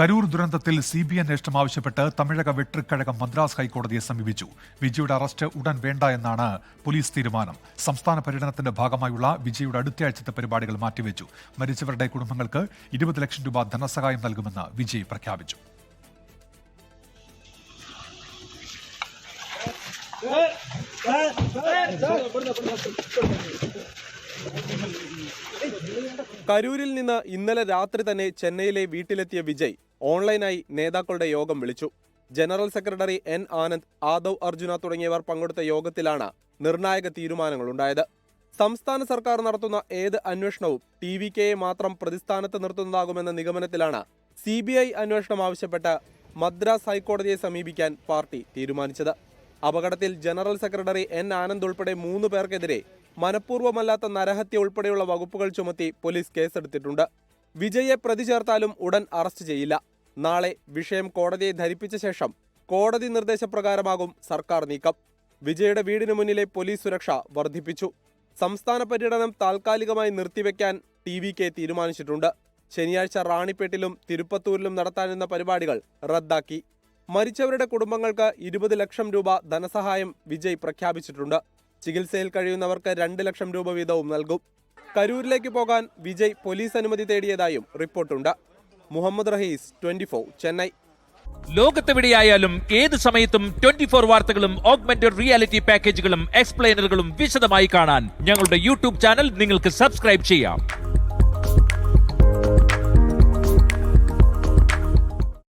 കരൂർ ദുരന്തത്തിൽ C B അന്വേഷണം ആവശ്യപ്പെട്ട് തമിഴക വെട്രിക്കഴകം മദ്രാസ് ഹൈക്കോടതിയെ സമീപിച്ചു വിജയുടെ അറസ്റ്റ് ഉടൻ വേണ്ട എന്നാണ് പോലീസ് തീരുമാനം സംസ്ഥാന പര്യടനത്തിന്റെ ഭാഗമായുള്ള വിജയുടെ അടുത്തയാഴ്ചത്തെ പരിപാടികൾ മാറ്റിവെച്ചു മരിച്ചവരുടെ കുടുംബങ്ങൾക്ക് ഇരുപത് ലക്ഷം രൂപ ധനസഹായം നൽകുമെന്ന് വിജയ് പ്രഖ്യാപിച്ചു കരൂരിൽ നിന്ന് ഇന്നലെ രാത്രി തന്നെ ചെന്നൈയിലെ വീട്ടിലെത്തിയ വിജയ് ഓൺലൈനായി നേതാക്കളുടെ യോഗം വിളിച്ചു. General secretary N Anand Aadhav Arjuna തുടങ്ങിയവർ പങ്കെടുത്ത യോഗത്തിലാണ് നിർണായക തീരുമാനങ്ങളുണ്ടായത്. സംസ്ഥാന സർക്കാർ നടത്തുന്ന ഏത് അന്വേഷണവും ടി വി കെയെ മാത്രം പ്രതിസ്ഥാനത്ത് നിർത്തുന്നതാകുമെന്ന നിഗമനത്തിലാണ് സി ബി ഐ അന്വേഷണം ആവശ്യപ്പെട്ട് മദ്രാസ് ഹൈക്കോടതിയെ സമീപിക്കാൻ പാർട്ടി തീരുമാനിച്ചത്. അപകടത്തിൽ ജനറൽ സെക്രട്ടറി എൻ ആനന്ദ് ഉൾപ്പെടെ മൂന്ന് പേർക്കെതിരെ മനഃപൂർവമല്ലാത്ത നരഹത്യ ഉൾപ്പെടെയുള്ള വകുപ്പുകൾ ചുമത്തി പോലീസ് കേസെടുത്തിട്ടുണ്ട്. വിജയെ പ്രതി ചേർത്താലും ഉടൻ അറസ്റ്റ് ചെയ്യില്ല. നാളെ വിഷയം കോടതിയെ ധരിപ്പിച്ച ശേഷം കോടതി നിർദ്ദേശപ്രകാരമാകും സർക്കാർ നീക്കം. വിജയുടെ വീടിന് മുന്നിലെ പോലീസ് സുരക്ഷ വർദ്ധിപ്പിച്ചു. സംസ്ഥാന പര്യടനം താൽക്കാലികമായി നിർത്തിവെക്കാൻ ടി വി കെ തീരുമാനിച്ചിട്ടുണ്ട്. ശനിയാഴ്ച റാണിപ്പേട്ടിലും തിരുപ്പത്തൂരിലും നടത്താനിരുന്ന പരിപാടികൾ റദ്ദാക്കി. മരിച്ചവരുടെ കുടുംബങ്ങൾക്ക് ഇരുപത് ലക്ഷം രൂപ ധനസഹായം വിജയ് പ്രഖ്യാപിച്ചിട്ടുണ്ട്. ചികിത്സയിൽ കഴിയുന്നവർക്ക് രണ്ട് ലക്ഷം രൂപ വീതവും നൽകും. കരൂരിലേക്ക് പോകാൻ വിജയ് പോലീസ് അനുമതി തേടിയതായും റിപ്പോർട്ടുണ്ട്. മുഹമ്മദ് റഹീസ് ട്വന്റി ചെന്നൈ. ലോകത്തെവിടെയായാലും ഏത് സമയത്തും ട്വന്റി ഫോർ വാർത്തകളും ഓഗ്മെന്റഡ് റിയാലിറ്റി പാക്കേജുകളും എക്സ്പ്ലെയിനറുകളും വിശദമായി കാണാൻ ഞങ്ങളുടെ യൂട്യൂബ് ചാനൽ നിങ്ങൾക്ക് സബ്സ്ക്രൈബ് ചെയ്യാം.